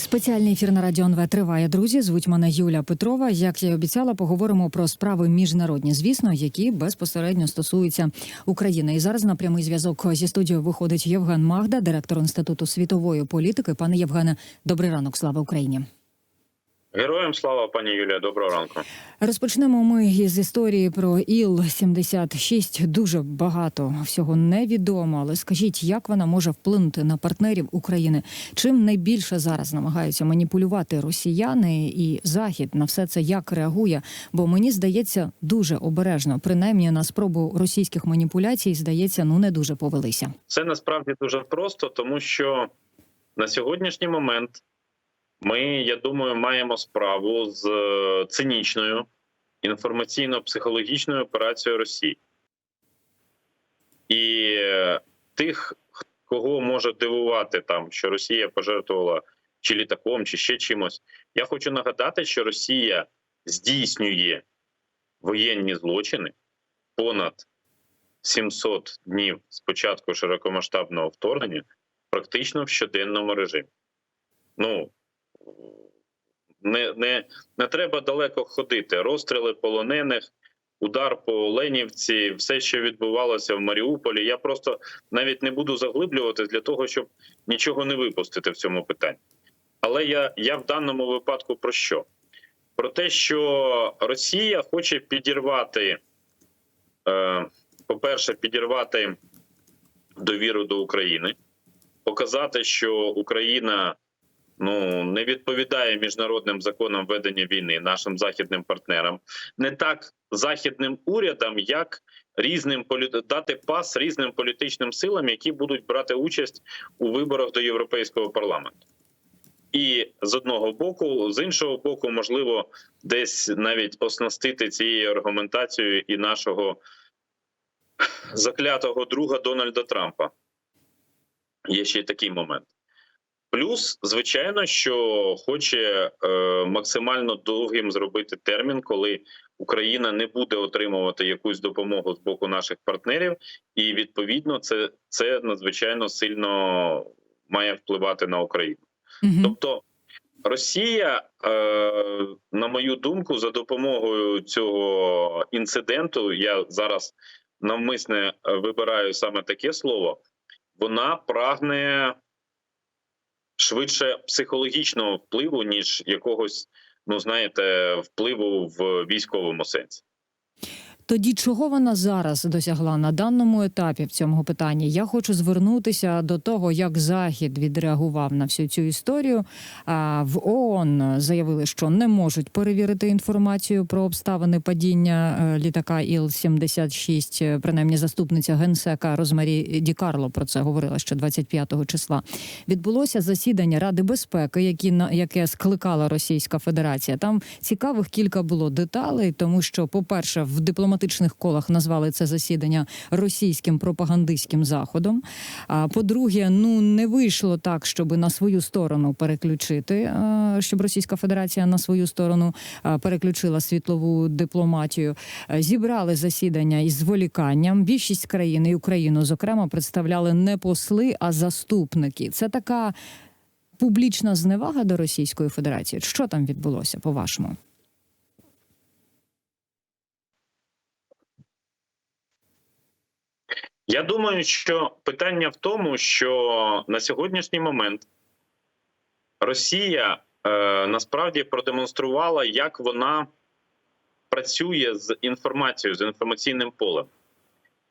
Спеціальний ефір на радіо НВ триває. Друзі, звуть мене Юля Петрова. Як я й обіцяла, поговоримо про справи міжнародні, звісно, які безпосередньо стосуються України. І зараз на прямий зв'язок зі студією виходить Євген Магда, директор інституту світової політики. Пане Євгене, добрий ранок. Слава Україні. Героям слава, пані Юлія. Доброго ранку. Розпочнемо ми із історії про іл 76 Дуже багато всього невідомо. Але скажіть, як вона може вплинути на партнерів України? Чим найбільше зараз намагаються маніпулювати росіяни і захід на все це як реагує? Бо мені здається дуже обережно. Принаймні на спробу російських маніпуляцій здається, ну не дуже повелися. Це насправді дуже просто, тому що на сьогоднішній момент ми, я думаю, маємо справу з е, цинічною інформаційно-психологічною операцією Росії. І е, тих, кого може дивувати там, що Росія пожертвувала чи літаком, чи ще чимось. Я хочу нагадати, що Росія здійснює воєнні злочини понад 700 днів з початку широкомасштабного вторгнення, практично в щоденному режимі. Ну не, не, не треба далеко ходити. Розстріли полонених, удар по Оленівці, все, що відбувалося в Маріуполі. Я просто навіть не буду заглиблюватись для того, щоб нічого не випустити в цьому питанні. Але я, я в даному випадку про що? Про те, що Росія хоче підірвати, е, по-перше, підірвати довіру до України, показати, що Україна ну не відповідає міжнародним законам ведення війни нашим західним партнерам, не так західним урядам, як різним дати пас різним політичним силам, які будуть брати участь у виборах до європейського парламенту. І з одного боку, з іншого боку, можливо, десь навіть оснастити цією аргументацією і нашого заклятого друга Дональда Трампа. Є ще й такий момент. Плюс, звичайно, що хоче е, максимально довгим зробити термін, коли Україна не буде отримувати якусь допомогу з боку наших партнерів, і відповідно це це надзвичайно сильно має впливати на Україну. Угу. Тобто Росія, е, на мою думку, за допомогою цього інциденту, я зараз навмисне вибираю саме таке слово, вона прагне швидше психологічного впливу, ніж якогось, ну знаєте, впливу в військовому сенсі. Тоді чого вона зараз досягла на даному етапі в цьому питанні? Я хочу звернутися до того, як Захід відреагував на всю цю історію. А в ООН заявили, що не можуть перевірити інформацію про обставини падіння е, літака Іл-76. Принаймні, заступниця генсека Розмарі Ді Карло про це говорила ще 25 числа. Відбулося засідання Ради безпеки, які на яке скликала Російська Федерація. Там цікавих кілька було деталей, тому що, по перше, в дипломатичному дипломатичних колах назвали це засідання російським пропагандистським заходом. А по-друге, ну не вийшло так, щоб на свою сторону переключити, щоб Російська Федерація на свою сторону переключила світлову дипломатію. Зібрали засідання із зволіканням. Більшість країн і Україну, зокрема, представляли не посли, а заступники. Це така публічна зневага до Російської Федерації. Що там відбулося, по вашому? Я думаю, що питання в тому, що на сьогоднішній момент Росія е, насправді продемонструвала, як вона працює з інформацією, з інформаційним полем.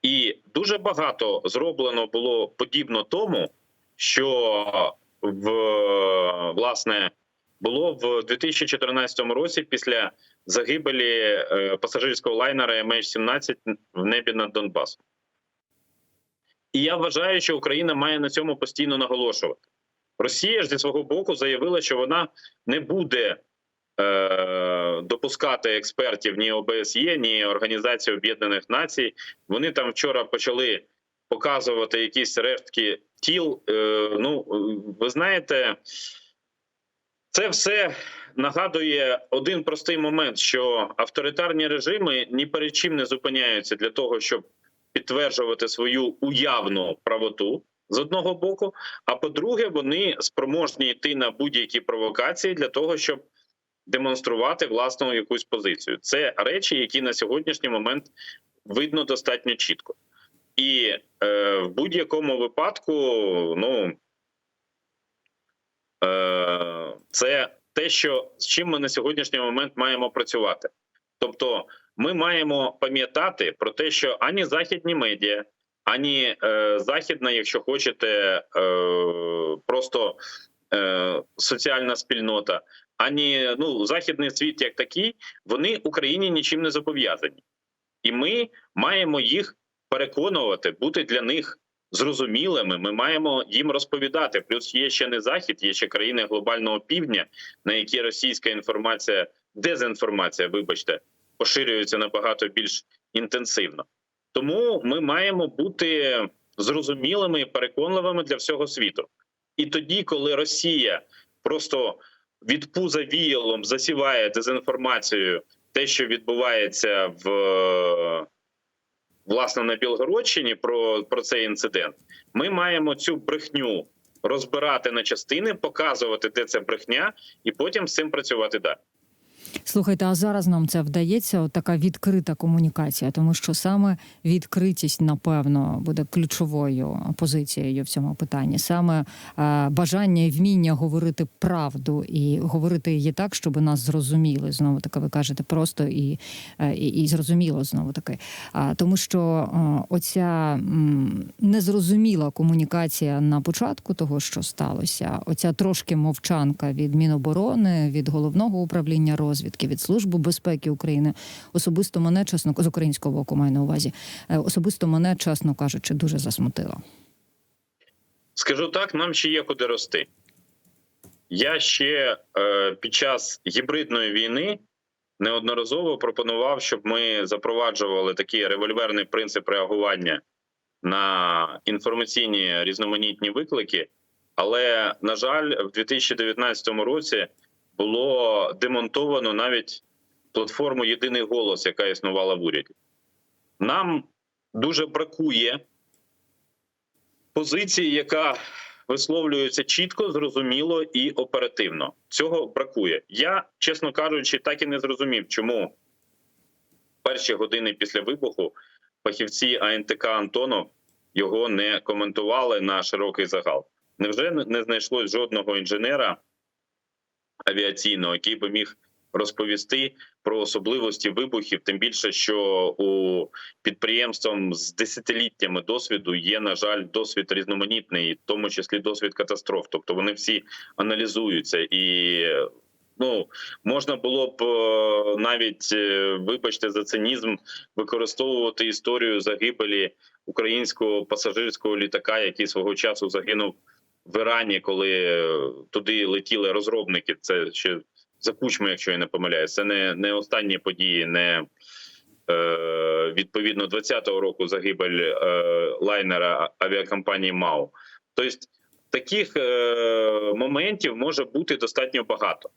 І дуже багато зроблено було подібно тому, що в власне було в 2014 році після загибелі е, пасажирського лайнера MH17 в небі над Донбасом. І я вважаю, що Україна має на цьому постійно наголошувати. Росія ж зі свого боку заявила, що вона не буде е, допускати експертів ні ОБСЄ, ні Організації Об'єднаних Націй. Вони там вчора почали показувати якісь рештки тіл. Е, ну, ви знаєте, це все нагадує один простий момент: що авторитарні режими ні перед чим не зупиняються для того, щоб підтверджувати свою уявну правоту. з одного боку. А по-друге, вони спроможні йти на будь-які провокації для того, щоб демонструвати власну якусь позицію. Це речі, які на сьогоднішній момент видно достатньо чітко. І е, в будь-якому випадку, ну е, це те, що з чим ми на сьогоднішній момент маємо працювати. Тобто, ми маємо пам'ятати про те, що ані західні медіа, ані е, західна, якщо хочете, е, просто е, соціальна спільнота, ані ну західний світ як такий, вони Україні нічим не зобов'язані, і ми маємо їх переконувати, бути для них зрозумілими. Ми маємо їм розповідати. Плюс є ще не захід, є ще країни глобального півдня, на які російська інформація, дезінформація, вибачте, поширюється набагато більш інтенсивно. Тому ми маємо бути зрозумілими і переконливими для всього світу. І тоді, коли Росія просто від пуза віялом засіває дезінформацією те, що відбувається в власне на Білгородщині про, про цей інцидент, ми маємо цю брехню розбирати на частини, показувати, де це брехня, і потім з цим працювати далі. Слухайте, а зараз нам це вдається, от така відкрита комунікація, тому що саме відкритість, напевно, буде ключовою позицією в цьому питанні. Саме е, бажання і вміння говорити правду і говорити її так, щоб нас зрозуміли. Знову таки, ви кажете просто і, е, і, зрозуміло знову таки. А тому, що е, оця м, незрозуміла комунікація на початку того, що сталося, оця трошки мовчанка від Міноборони, від головного управління розвідки, від Служби безпеки України, особисто мене чесно з українського боку маю на увазі, е, особисто мене, чесно кажучи, дуже засмутила. Скажу так, нам ще є куди рости. Я ще е, під час гібридної війни неодноразово пропонував, щоб ми запроваджували такий револьверний принцип реагування на інформаційні різноманітні виклики. Але, на жаль, в 2019 році було демонтовано навіть платформу Єдиний голос, яка існувала в уряді. Нам дуже бракує позиції, яка висловлюється чітко, зрозуміло і оперативно. Цього бракує. Я, чесно кажучи, так і не зрозумів, чому перші години після вибуху фахівці АНТК Антонов його не коментували на широкий загал. Невже не знайшлось жодного інженера авіаційного, який би міг розповісти про особливості вибухів, тим більше, що у підприємствам з десятиліттями досвіду є, на жаль, досвід різноманітний, в тому числі досвід катастроф. Тобто вони всі аналізуються і. Ну, можна було б е, навіть, е, вибачте, за цинізм використовувати історію загибелі українського пасажирського літака, який свого часу загинув в Ірані, коли е, туди летіли розробники. Це ще за кучми, якщо я не помиляюсь. Це не, не останні події, не е, відповідно 20-го року загибель е, лайнера авіакомпанії МАУ. Тобто таких е, моментів може бути достатньо багато.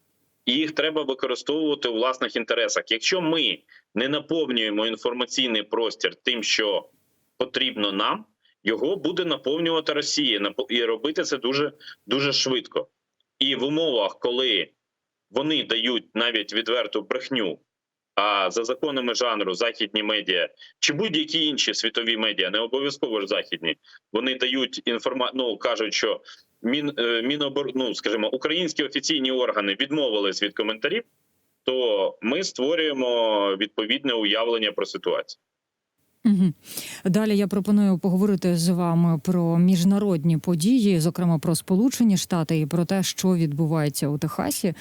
І їх треба використовувати у власних інтересах. Якщо ми не наповнюємо інформаційний простір тим, що потрібно нам, його буде наповнювати Росія і робити це дуже дуже швидко. І в умовах, коли вони дають навіть відверту брехню, а за законами жанру західні медіа чи будь-які інші світові медіа, не обов'язково ж західні, вони дають інформа... ну, кажуть, що Мін, е, Мінобор... ну, скажімо, українські офіційні органи відмовились від коментарів, то ми створюємо відповідне уявлення про ситуацію. Угу. Далі я пропоную поговорити з вами про міжнародні події, зокрема про Сполучені Штати і про те, що відбувається у Техасі.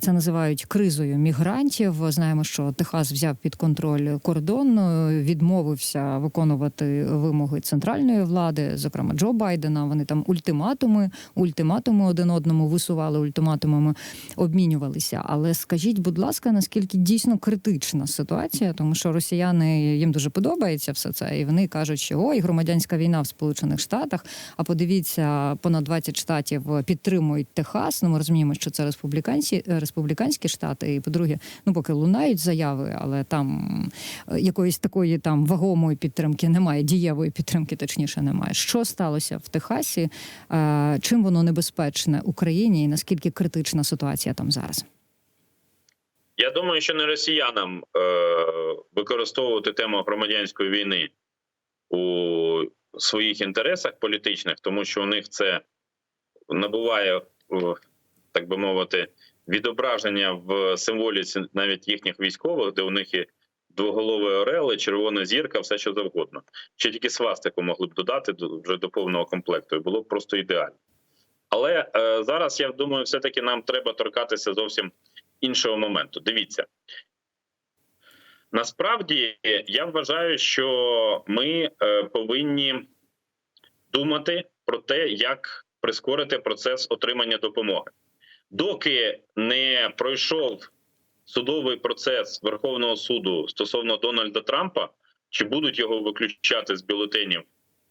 Це називають кризою мігрантів. Знаємо, що Техас взяв під контроль кордон, відмовився виконувати вимоги центральної влади, зокрема Джо Байдена. Вони там ультиматуми, ультиматуми один одному висували ультиматумами, обмінювалися. Але скажіть, будь ласка, наскільки дійсно критична ситуація, тому що росіяни їм дуже подобається. Подобається все це. І вони кажуть, що ой, громадянська війна в Сполучених Штатах. А подивіться, понад 20 штатів підтримують Техас. Ну ми розуміємо, що це республіканці, республіканські штати. І по-друге, ну поки лунають заяви, але там е, якоїсь такої там вагомої підтримки немає, дієвої підтримки, точніше, немає. Що сталося в Техасі? Е, Чим воно небезпечне Україні, і наскільки критична ситуація там зараз? Я думаю, що не росіянам е, використовувати тему громадянської війни у своїх інтересах політичних, тому що у них це набуває, е, так би мовити, відображення в символіці навіть їхніх військових, де у них є двоголовий орел, і червона зірка, все що завгодно. Ще тільки свастику могли б додати до- вже до повного комплекту, і було б просто ідеально. Але е, зараз я думаю, все-таки нам треба торкатися зовсім іншого моменту. Дивіться. Насправді я вважаю, що ми е, повинні думати про те, як прискорити процес отримання допомоги. Доки не пройшов судовий процес Верховного суду стосовно Дональда Трампа, чи будуть його виключати з бюлетенів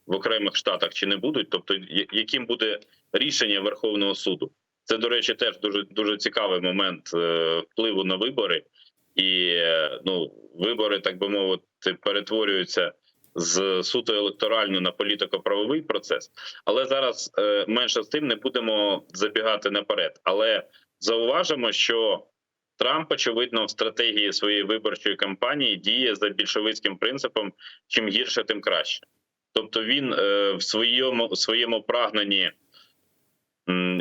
в окремих штатах, чи не будуть, тобто яким буде рішення Верховного суду. Це, до речі, теж дуже дуже цікавий момент е, впливу на вибори, і е, ну, вибори, так би мовити, перетворюються з суто електорального на політико-правовий процес. Але зараз е, менше з тим не будемо забігати наперед. Але зауважимо, що Трамп, очевидно, в стратегії своєї виборчої кампанії діє за більшовицьким принципом: чим гірше, тим краще. Тобто він в своєму своєму прагненні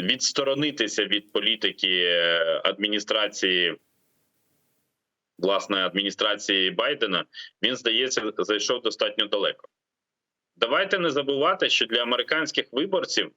відсторонитися від політики е, адміністрації, власне, адміністрації Байдена, він здається зайшов достатньо далеко. Давайте не забувати, що для американських виборців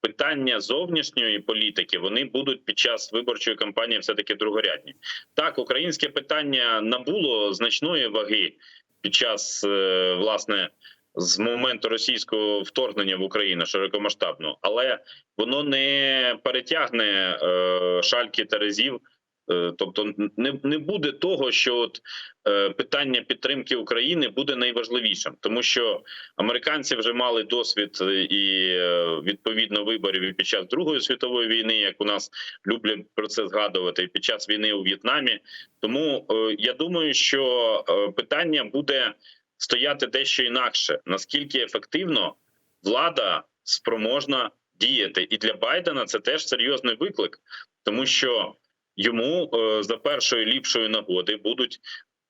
питання зовнішньої політики вони будуть під час виборчої кампанії все таки другорядні. Так, українське питання набуло значної ваги під час е, власне з моменту російського вторгнення в Україну широкомасштабного, але воно не перетягне е, шальки терезів. Е, Тобто не, не буде того, що от, е, питання підтримки України буде найважливішим, тому що американці вже мали досвід е, і е, відповідно виборів і під час Другої світової війни, як у нас люблять про це згадувати, і під час війни у В'єтнамі. Тому е, я думаю, що е, питання буде стояти дещо інакше. Наскільки ефективно влада спроможна діяти, і для Байдена це теж серйозний виклик, тому що йому е, за першої ліпшої нагоди будуть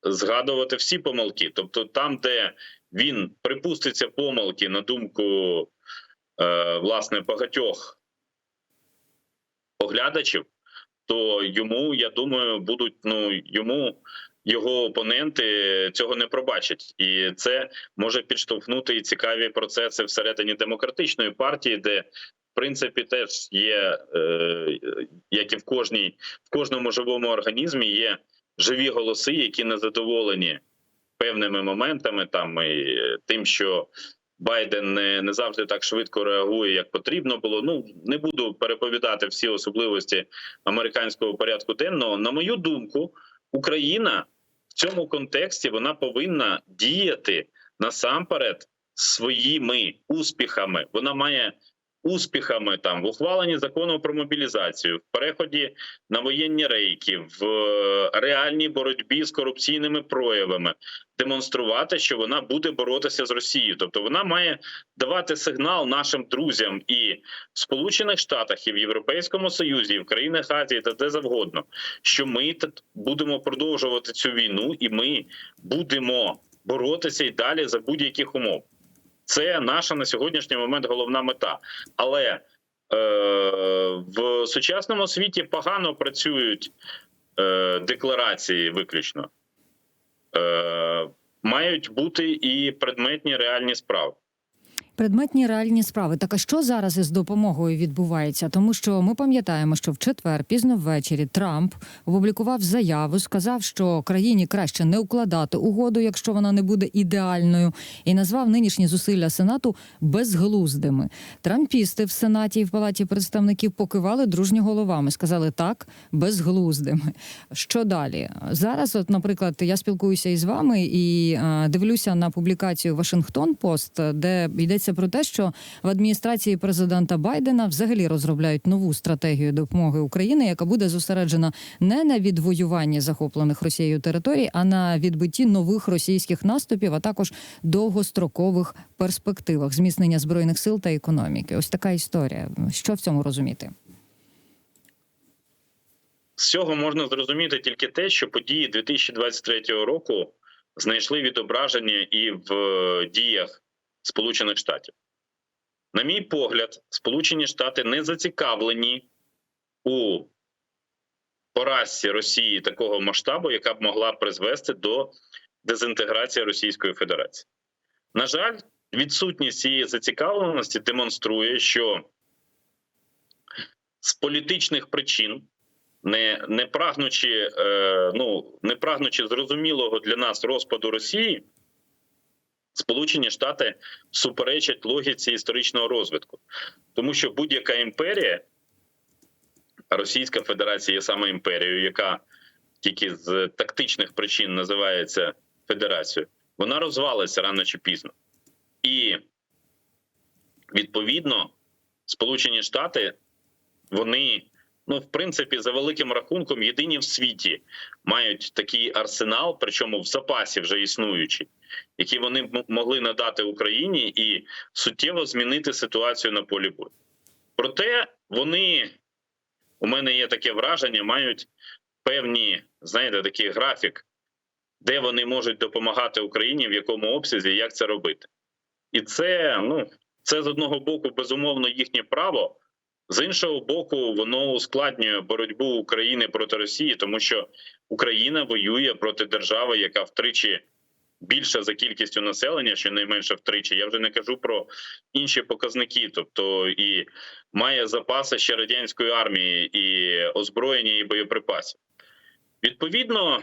згадувати всі помилки. Тобто, там, де він припуститься помилки на думку е, власне багатьох оглядачів, то йому, я думаю, будуть ну йому. Його опоненти цього не пробачать, і це може підштовхнути і цікаві процеси всередині демократичної партії, де в принципі теж є, е, як і в кожній в кожному живому організмі, є живі голоси, які не задоволені певними моментами, там і тим, що Байден не, не завжди так швидко реагує, як потрібно було. Ну не буду переповідати всі особливості американського порядку денного. На мою думку, Україна в цьому контексті вона повинна діяти насамперед своїми успіхами. Вона має успіхами там в ухваленні закону про мобілізацію, в переході на воєнні рейки, в е, реальній боротьбі з корупційними проявами, демонструвати, що вона буде боротися з Росією. Тобто вона має давати сигнал нашим друзям і в Сполучених Штатах, і в Європейському Союзі, і в країнах Азії та де завгодно, що ми будемо продовжувати цю війну, і ми будемо боротися і далі за будь-яких умов. Це наша на сьогоднішній момент головна мета. Але е, в сучасному світі погано працюють е, декларації виключно. Е, мають бути і предметні реальні справи. Предметні реальні справи. Так а що зараз із допомогою відбувається? Тому що ми пам'ятаємо, що в четвер, пізно ввечері, Трамп опублікував заяву, сказав, що країні краще не укладати угоду, якщо вона не буде ідеальною, і назвав нинішні зусилля Сенату безглуздими. Трампісти в Сенаті і в Палаті представників покивали дружньо головами, сказали так, безглуздими. Що далі? Зараз, от, наприклад, я спілкуюся із вами і е, дивлюся на публікацію Вашингтон Пост, де йдеться про те, що в адміністрації президента Байдена взагалі розробляють нову стратегію допомоги Україні, яка буде зосереджена не на відвоюванні захоплених Росією територій, а на відбитті нових російських наступів, а також довгострокових перспективах зміцнення збройних сил та економіки. Ось така історія. Що в цьому розуміти? З цього можна зрозуміти тільки те, що події 2023 року знайшли відображення і в е, діях Сполучених Штатів. На мій погляд, Сполучені Штати не зацікавлені у поразці Росії такого масштабу, яка б могла призвести до дезінтеграції Російської Федерації. На жаль, відсутність цієї зацікавленості демонструє, що з політичних причин не, не прагнучи, е, ну не прагнучи зрозумілого для нас розпаду Росії, Сполучені Штати суперечать логіці історичного розвитку, тому що будь-яка імперія, Російська Федерація є саме імперією, яка тільки з тактичних причин називається Федерацією, вона розвалиться рано чи пізно. І відповідно Сполучені Штати вони ну, в принципі, за великим рахунком, єдині в світі мають такий арсенал, причому в запасі вже існуючий, який вони могли надати Україні і суттєво змінити ситуацію на полі бою. Проте вони, у мене є таке враження, мають певні, знаєте, такий графік, де вони можуть допомагати Україні, в якому обсязі, як це робити. І це, ну, це з одного боку, безумовно, їхнє право. З іншого боку, воно ускладнює боротьбу України проти Росії, тому що Україна воює проти держави, яка втричі більша за кількістю населення, щонайменше втричі. Я вже не кажу про інші показники, тобто і має запаси ще радянської армії, і озброєння, і боєприпасів. Відповідно,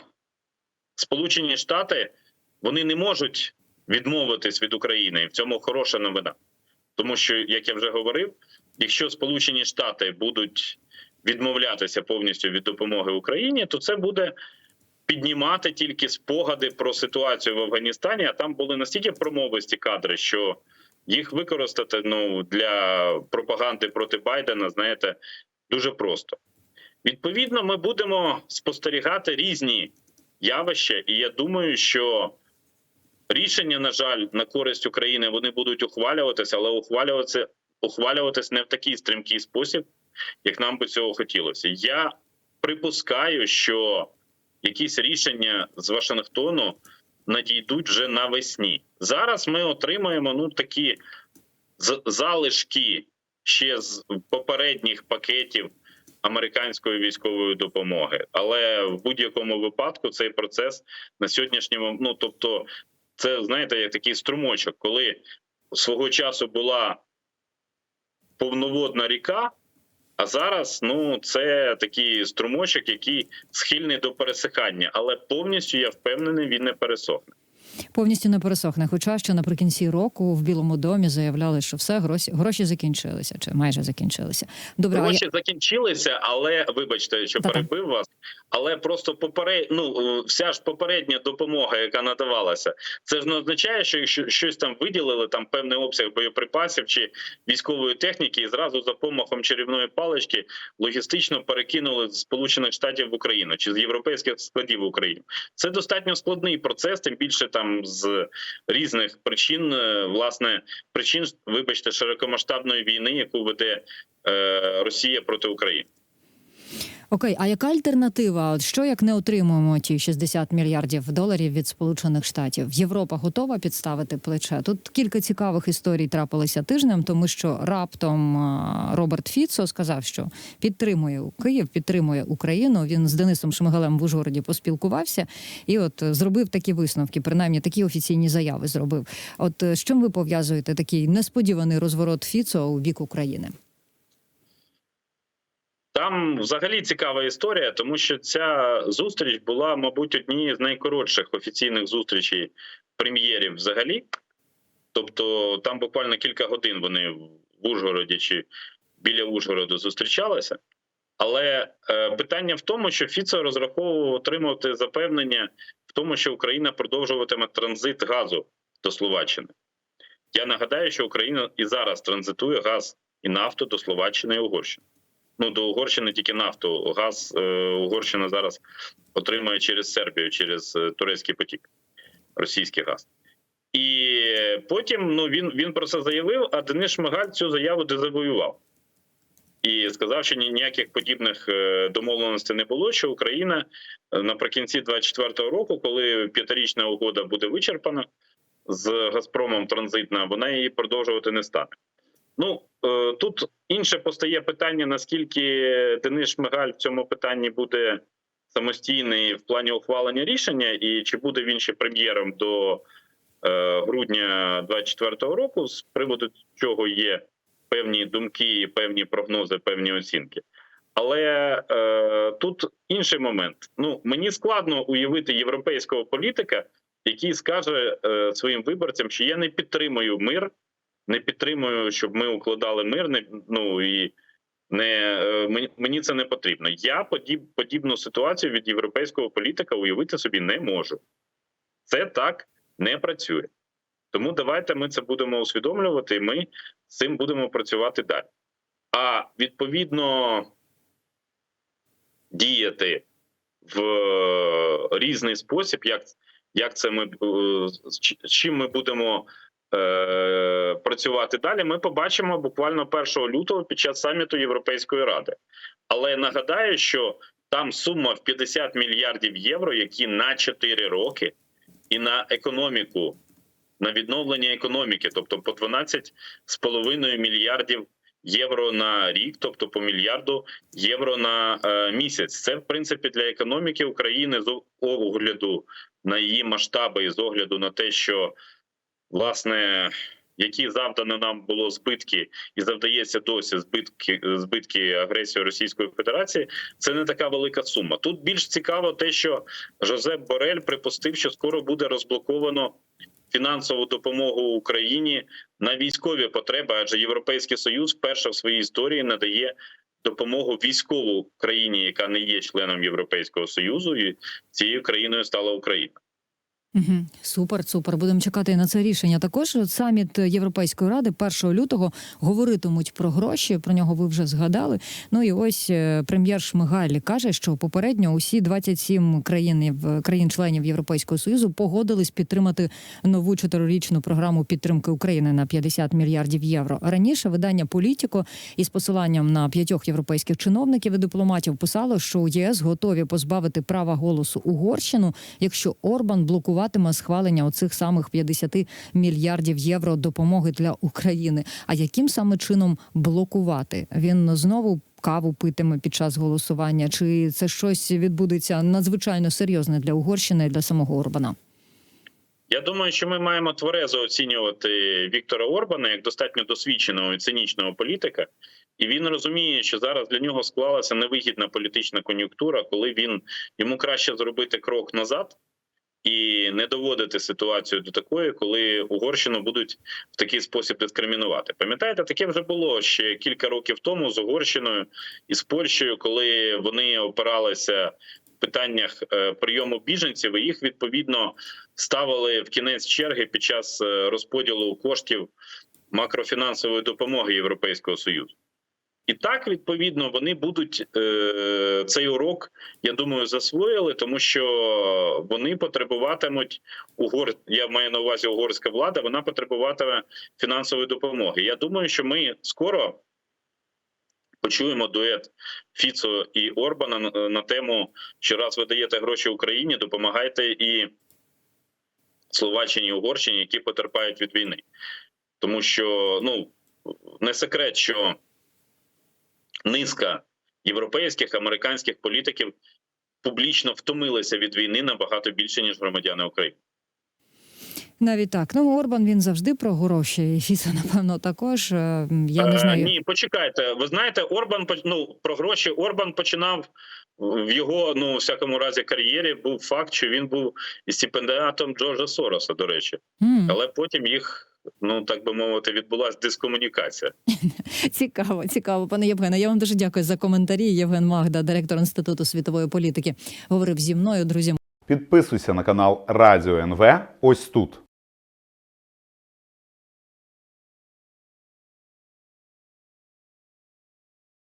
Сполучені Штати вони не можуть відмовитись від України, і в цьому хороша новина, тому що, як я вже говорив якщо Сполучені Штати будуть відмовлятися повністю від допомоги Україні, то це буде піднімати тільки спогади про ситуацію в Афганістані. А там були настільки промовисті кадри, що їх використати ну для пропаганди проти Байдена, знаєте, дуже просто. Відповідно, ми будемо спостерігати різні явища, і я думаю, що рішення, на жаль, на користь України вони будуть ухвалюватися, але ухвалюватися ухвалюватись не в такий стрімкий спосіб, як нам би цього хотілося. Я припускаю, що якісь рішення з Вашингтону надійдуть вже навесні. Зараз ми отримаємо ну такі залишки ще з попередніх пакетів американської військової допомоги. Але в будь-якому випадку цей процес на сьогоднішньому, ну тобто, це знаєте, як такий струмочок, коли свого часу була повноводна ріка. А зараз ну це такий струмочок, який схильний до пересихання, але повністю я впевнений, він не пересохне. Повністю не пересохне. Хоча що наприкінці року в Білому домі заявляли, що все гроші гроші закінчилися, чи майже закінчилися. Добре, а я- закінчилися, але вибачте, що Та-та. перебив вас. Але просто поперед... ну, вся ж попередня допомога, яка надавалася, це ж не означає, що якщо щось там виділили, там певний обсяг боєприпасів чи військової техніки, і зразу за помахом чарівної палички логістично перекинули з Сполучених Штатів в Україну чи з європейських складів в Україну. Це достатньо складний процес, тим більше там з різних причин, е, власне, причин, вибачте, широкомасштабної війни, яку веде е, Росія проти України. Окей, а яка альтернатива? От що як не отримуємо ті 60 мільярдів доларів від Сполучених Штатів? Європа готова підставити плече? Тут кілька цікавих історій трапилися тижнем, тому що раптом Роберт Фіцо сказав, що підтримує Київ, підтримує Україну. Він з Денисом Шмигалем в Ужгороді поспілкувався і от зробив такі висновки, принаймні такі офіційні заяви зробив. От е, з чим ви пов'язуєте такий несподіваний розворот Фіцо у бік України? Там взагалі цікава історія, тому що ця зустріч була, мабуть, однією з найкоротших офіційних зустрічей прем'єрів взагалі. Тобто, там буквально кілька годин вони в Ужгороді чи біля Ужгороду зустрічалися. Але е, питання в тому, що Фіцо розраховував отримувати запевнення в тому, що Україна продовжуватиме транзит газу до Словаччини. Я нагадаю, що Україна і зараз транзитує газ і нафту до Словаччини і Угорщини. Ну, до Угорщини тільки нафту. Газ е, Угорщина зараз отримує через Сербію, через е, турецький потік, російський газ. І потім ну, він, він про це заявив, а Денис Шмигаль цю заяву дезавоював. І сказав, що ніяких подібних е, домовленостей не було, що Україна наприкінці 24-го року, коли п'ятирічна угода буде вичерпана з Газпромом транзитна, вона її продовжувати не стане. Ну е, тут інше постає питання: наскільки Денис Шмигаль в цьому питанні буде самостійний в плані ухвалення рішення, і чи буде він ще прем'єром до е, грудня 24-го року, з приводу чого є певні думки, певні прогнози, певні оцінки. Але е, тут інший момент. Ну мені складно уявити європейського політика, який скаже е, своїм виборцям, що я не підтримую мир, не підтримую, щоб ми укладали мир. Не, ну і не е, мені, це не потрібно. Я подіб, подібну ситуацію від європейського політика уявити собі не можу. Це так не працює. Тому давайте ми це будемо усвідомлювати, і ми з цим будемо працювати далі. А відповідно діяти в е, різний спосіб, як, як це ми е, з чим ми будемо е, працювати далі, ми побачимо буквально 1 лютого під час саміту Європейської ради. Але нагадаю, що там сума в 50 мільярдів євро, які на 4 роки, і на економіку, на відновлення економіки, тобто по 12,5 мільярдів євро на рік, тобто по мільярду євро на е, місяць. Це в принципі для економіки України з огляду на її масштаби і з огляду на те, що власне. Які завдано нам було збитки, і завдається досі збитки збитки агресії Російської Федерації. Це не така велика сума. Тут більш цікаво те, що Жозеп Борель припустив, що скоро буде розблоковано фінансову допомогу Україні на військові потреби, адже Європейський Союз вперше в своїй історії надає допомогу військову країні, яка не є членом Європейського Союзу, і цією країною стала Україна. Угу. Супер, супер. Будемо чекати на це рішення. Також саміт Європейської ради 1 лютого говоритимуть про гроші. Про нього ви вже згадали. Ну і ось е, прем'єр Шмигаль каже, що попередньо усі 27 країн країн-членів Європейського союзу погодились підтримати нову чотирирічну програму підтримки України на 50 мільярдів євро. Раніше видання Політіко із посиланням на п'ятьох європейських чиновників і дипломатів писало, що ЄС готові позбавити права голосу Угорщину, якщо Орбан блокуватиме схвалення оцих самих 50 мільярдів євро допомоги для України. А яким саме чином блокувати? Він знову каву питиме під час голосування? Чи це щось відбудеться надзвичайно серйозне для Угорщини і для самого Орбана? Я думаю, що ми маємо тверезо оцінювати Віктора Орбана як достатньо досвідченого і цинічного політика, і він розуміє, що зараз для нього склалася невигідна політична кон'юнктура, коли він йому краще зробити крок назад і не доводити ситуацію до такої, коли Угорщину будуть в такий спосіб дискримінувати. Пам'ятаєте, таке вже було ще кілька років тому з Угорщиною і з Польщею, коли вони опиралися в питаннях е, прийому біженців, і їх відповідно ставили в кінець черги під час е, розподілу коштів макрофінансової допомоги Європейського союзу. І так відповідно вони будуть е, цей урок, я думаю, засвоїли, тому що вони потребуватимуть угор. Я маю на увазі угорська влада. Вона потребуватиме фінансової допомоги. Я думаю, що ми скоро почуємо дует Фіцо і Орбана на, на тему, що раз ви даєте гроші Україні, допомагайте і Словаччині і Угорщині, які потерпають від війни. Тому що ну не секрет, що низка європейських американських політиків публічно втомилися від війни набагато більше ніж громадяни України. Навіть так. Ну Орбан він завжди про гроші. І Фіцо, напевно, також. Е, Я не Е, знаю. Ні, почекайте. Ви знаєте, Орбан ну, про гроші Орбан починав в його ну у всякому разі кар'єрі. Був факт, що він був стипендіатом Джорджа Сороса, до речі, М, але потім їх. Ну так би мовити, відбулася дискомунікація. Цікаво, цікаво, пане Євгене. Я вам дуже дякую за коментарі. Євген Магда, директор інституту світової політики, говорив зі мною. Друзі, Підписуйся на канал Радіо НВ ось тут.